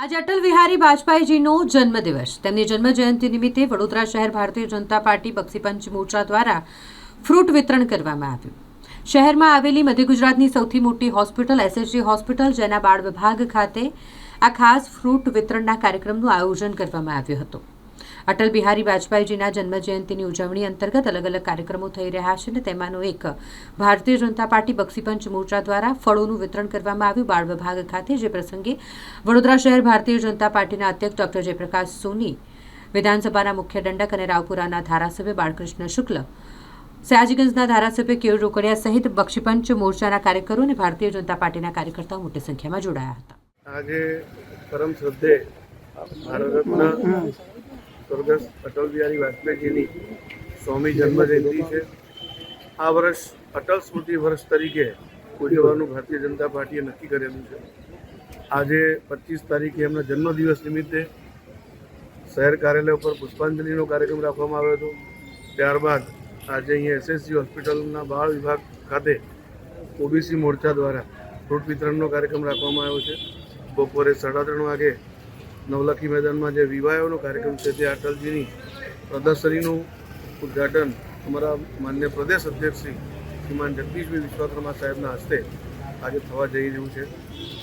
આજે અટલ બિહારી વાજપેયીજીનો જન્મદિવસ. તેમની જન્મજયંતિ નિમિત્તે વડોદરા શહેર ભારતીય જનતા પાર્ટી બક્ષીપંચ મોરચા દ્વારા ફ્રૂટ વિતરણ કરવામાં આવ્યું. શહેરમાં આવેલી મધ્ય ગુજરાતની સૌથી મોટી હોસ્પિટલ, એસએસજી હોસ્પિટલ, જેના બાળ વિભાગ ખાતે આ ખાસ ફ્રૂટ વિતરણના કાર્યક્રમનું આયોજન કરવામાં આવ્યું હતું. અટલ બિહારી વાજપેયીજીના જન્મજયંતિની ઉજવણી અંતર્ગત અલગ અલગ કાર્યક્રમો થઈ રહ્યા છે અને તેમાંનો એક, ભારતીય જનતા પાર્ટી બક્ષીપંચ મોરચા દ્વારા ફળોનું વિતરણ કરવામાં આવ્યું બાળ વિભાગ ખાતે. જે પ્રસંગે વડોદરા શહેર ભારતીય જનતા પાર્ટીના અધ્યક્ષ ડોક્ટર જયપ્રકાશ સોની, વિધાનસભાના મુખ્ય દંડક અને રાવપુરાના ધારાસભ્ય બાળકૃષ્ણ શુક્લ, સયાજીગંજના ધારાસભ્ય કેયુર રોકડિયા સહિત બક્ષીપંચ મોરચાના કાર્યકરો અને ભારતીય જનતા પાર્ટીના કાર્યકર્તાઓ મોટી સંખ્યામાં જોડાયા હતા. આજે પરમ શ્રદ્ધે ભારત રત્ન સ્વર્ગસ્થ અટલ બિહારી વાજપેયીજીની સ્વામી જન્મજયંતિ છે. આ વર્ષ અટલ સ્મૃતિ વર્ષ તરીકે ઉજવવાનું ભારતીય જનતા પાર્ટીએ નક્કી કરેલું છે. આજે પચીસ તારીખે એમના જન્મદિવસ નિમિત્તે શહેર કાર્યાલય ઉપર પુષ્પાંજલિનો કાર્યક્રમ રાખવામાં આવ્યો હતો. ત્યારબાદ આજે અહીંયા એસએસજી હોસ્પિટલના બાળ વિભાગ ખાતે ઓબીસી મોરચા દ્વારા ફ્રૂટ વિતરણનો કાર્યક્રમ રાખવામાં આવ્યો છે. બપોરે સાડા ત્રણ વાગે નવલખી મેદાનમાં જે વિવાહોનો કાર્યક્રમ છે તે અટલજીની પ્રદર્શનીનું ઉદ્ઘાટન અમારા માન્ય પ્રદેશ અધ્યક્ષ શ્રી શ્રીમાન જગદીશભાઈ વિશ્વકર્મા સાહેબના હસ્તે આજે થવા જઈ રહ્યું છે.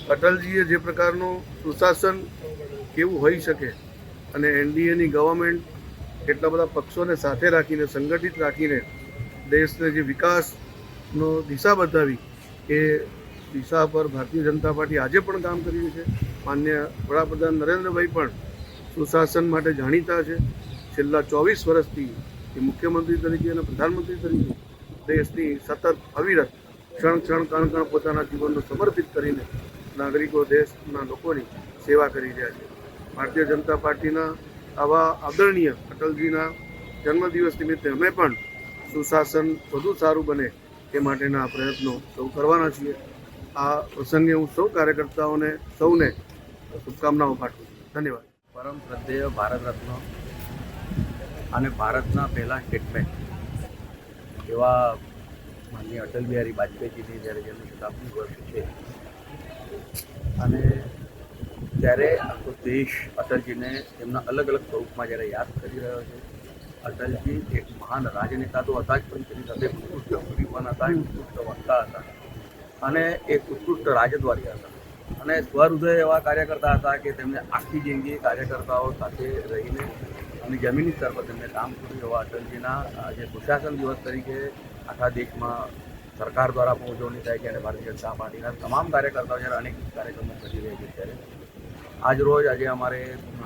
અટલજીએ જે પ્રકારનું સુશાસન કેવું હોઈ શકે અને એનડીએની ગવર્મેન્ટ કેટલા બધા પક્ષોને સાથે રાખીને, સંગઠિત રાખીને દેશને જે વિકાસનો દિશા બતાવી એ દિશા પર ભારતીય જનતા પાર્ટી આજે પણ કામ કરી છે. માન્ય વડાપ્રધાન નરેન્દ્રભાઈ પણ સુશાસન માટે જાણીતા છે. છેલ્લા ચોવીસ વર્ષથી એ મુખ્યમંત્રી તરીકે અને પ્રધાનમંત્રી તરીકે દેશની સતત અવિરત ક્ષણ ક્ષણ કણ કણ પોતાના જીવનને સમર્પિત કરીને નાગરિકો, દેશના લોકોની સેવા કરી રહ્યા છે. ભારતીય જનતા પાર્ટીના આવા આદરણીય અટલજીના જન્મદિવસ નિમિત્તે અમે પણ સુશાસન વધુ સારું બને એ માટેના પ્રયત્નો સૌ કરવાના છીએ. આ પ્રસંગે હું સૌ કાર્યકર્તાઓને, સૌને શુભકામનાઓ પાઠવું ધન્યવાદ. પરમ શ્રદ્ધેય ભારત રત્ન અને ભારતના પહેલા સ્ટેટમેન્ટ એવા માનનીય અટલ બિહારી વાજપેયીજીની જ્યારે જન્મ શતાબ્દી વર્ષ છે. અને ત્યારે આખો દેશ અટલજીને એમના અલગ અલગ સ્વરૂપમાં જ્યારે યાદ કરી રહ્યો છે, અટલજી એક મહાન રાજનેતા તો હતા જ, પણ તેની સાથે ઉત્કૃષ્ટ કવિ હતા, ઉત્કૃષ્ટ વક્તા હતા. અને એક ઉત્કૃષ્ટ રાજદ્વારી હતા. અને સ્વહૃદય એવા કાર્યકર્તા હતા કે તેમને આખી જિંદગી કાર્યકર્તાઓ સાથે રહીને અને જમીની સ્તર પર તેમને કામ કર્યું એવા અટલજીના આજે સુશાસન દિવસ તરીકે આખા દેશમાં સરકાર દ્વારા ઉજવણી થાય છે અને ભારતીય જનતા પાર્ટીના તમામ કાર્યકર્તાઓ જ્યારે અનેક કાર્યક્રમો કરી રહ્યા છે ત્યારે આજ રોજ આજે અમારે,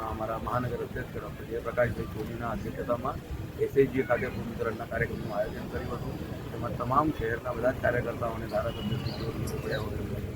અમારા મહાનગર અધ્યક્ષ ડૉક્ટર જયપ્રકાશભાઈ સોનીના અધ્યક્ષતામાં એસએચજી ખાતે ભૂમિકરણના કાર્યક્રમનું આયોજન કર્યું હતું. તેમાં તમામ શહેરના બધા જ કાર્યકર્તાઓને ધારાસભ્યો